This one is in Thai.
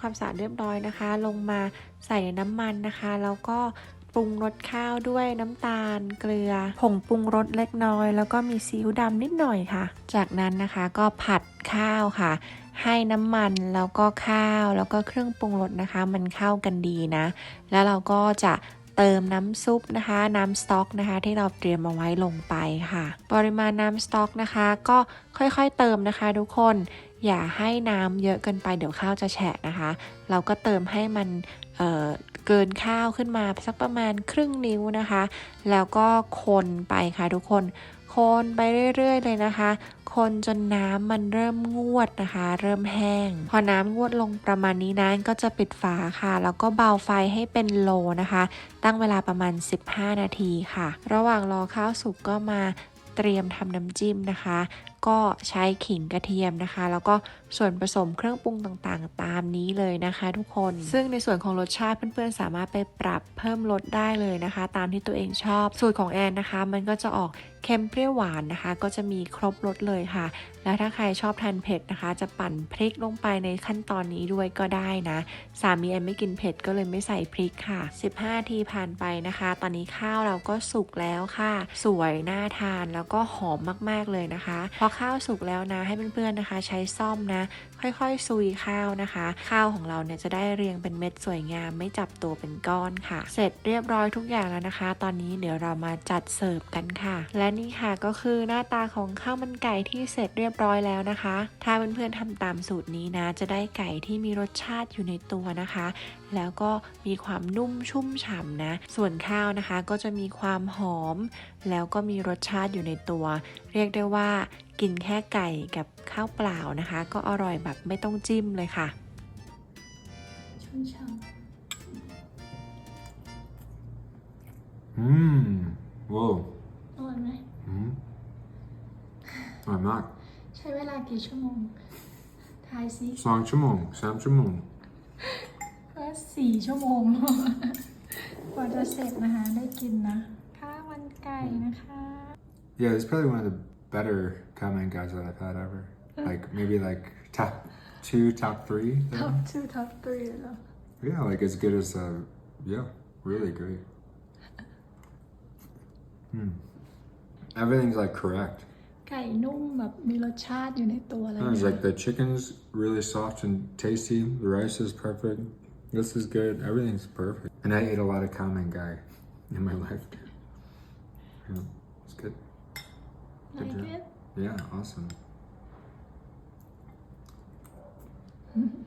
ความสะอาดเรียบร้อยนะคะ ลงมาใส่น้ำมันนะคะ แล้วก็ปรุงรสข้าวด้วยน้ำตาล เกลือ ผงปรุงรสเล็กน้อย แล้วก็มีซีอิ๊วดำนิดหน่อยค่ะ จากนั้นนะคะก็ผัดข้าวค่ะ ให้น้ำมันแล้วก็ข้าวแล้วก็เครื่องปรุงรสนะคะ มันเข้ากันดีนะ แล้วเราก็จะเติมน้ำซุปนะคะ น้ำสต๊อกนะคะ ที่เราเตรียมเอาไว้ลงไปค่ะ ปริมาณน้ำสต๊อกนะคะ ก็ค่อยๆเติมนะคะ ทุกคน อย่าให้น้ำเยอะเกินไปเดี๋ยวข้าวจะแฉะนะคะ เราก็เติมให้มันเเกินข้าวขึ้นมาสักประมาณครึ่งนิ้วนะคะ แล้วก็คนไปค่ะทุกคน คนไปเรื่อยๆ เลยนะคะ คนจนน้ำมันเริ่มงวดนะคะ เริ่มแห้ง พอน้ำงวดลงประมาณนี้นะก็จะปิดฝาค่ะ แล้วก็เบาไฟให้เป็นโลนะคะ ตั้งเวลาประมาณ 15 นาทีค่ะ ระหว่างรอข้าวสุกก็มาเตรียมทำน้ำจิ้มนะคะ ก็ใช้ขิงกระเทียมนะคะ แล้วก็ส่วนผสมเครื่องปรุงต่างๆ ตามนี้เลยนะคะ ทุกคน ซึ่งในส่วนของรสชาติเพื่อนๆ สามารถไปปรับเพิ่มรสได้เลยนะคะ ตามที่ตัวเองชอบ สูตรของแอนนะคะ มันก็จะออกเค็มเปรี้ยวหวานนะคะ ก็จะมีครบรสเลยค่ะ แล้วถ้าใครชอบทานเผ็ดนะคะ จะปั่นพริกลงไปในขั้นตอนนี้ด้วยก็ได้นะ สามีแอนไม่กินเผ็ดก็เลยไม่ใส่พริกค่ะ 15 ทีผ่านไปนะคะ ตอนนี้ข้าวเราก็สุกแล้วค่ะ สวยน่าทานแล้วก็หอมมากๆเลยนะคะพอข้าวสุกแล้วนะให้เพื่อนๆนะคะ ใช้ซ่อมนะ ค่อยๆซุยข้าวนะคะ ข้าวของเราเนี่ยจะได้เรียงเป็นเม็ดสวยงาม ไม่จับตัวเป็นก้อนค่ะ เสร็จเรียบร้อยทุกอย่างแล้วนะคะ ตอนนี้เดี๋ยวเรามาจัดเสิร์ฟกันค่ะ และนี่ค่ะก็คือหน้าตาของข้าวมันไก่ที่เสร็จเรียบร้อยแล้วนะคะ ถ้าเพื่อนๆทำตามสูตรนี้นะ จะได้ไก่ที่มีรสชาติอยู่ในตัวนะคะ แล้วก็มีความนุ่มชุ่มฉ่ำนะ ส่วนข้าวนะคะก็จะมีความหอม แล้วก็มีรสชาติอยู่ในตัว เรียกได้ว่ากินแค่ไก่กับข้าวเปล่านะคะ ก็อร่อยแบบไม่ต้องจิ้มเลยค่ะ ชุ่มฉ่ Mmm. Whoa. ำอร่อยไหม Mm. I'm not. ใช้เวลากี่ชั่วโมงทายซิ Song Chumong. Sam Chumong. ก็สี่ชั่วโมง กว่าจะเสร็จนะคะ ได้กินนะ ข้าวมันไก่นะคะ Yeah, it's probably one of the better comment guys that I've had ever. Like maybe like top two, top three. there. ท็อปทูท็อปทรีเหรอ Yeah, like as good as uh yeah, really great. Hmm. Everything's like correct. ไก่นุ่มแบบมีรสชาติอยู่ในตัวเลย It's like the chicken's really soft and tasty. The rice is perfect. This is good. Everything's perfect. And I ate a lot of common guy in my life. Yeah, it's good. good job. Yeah, awesome.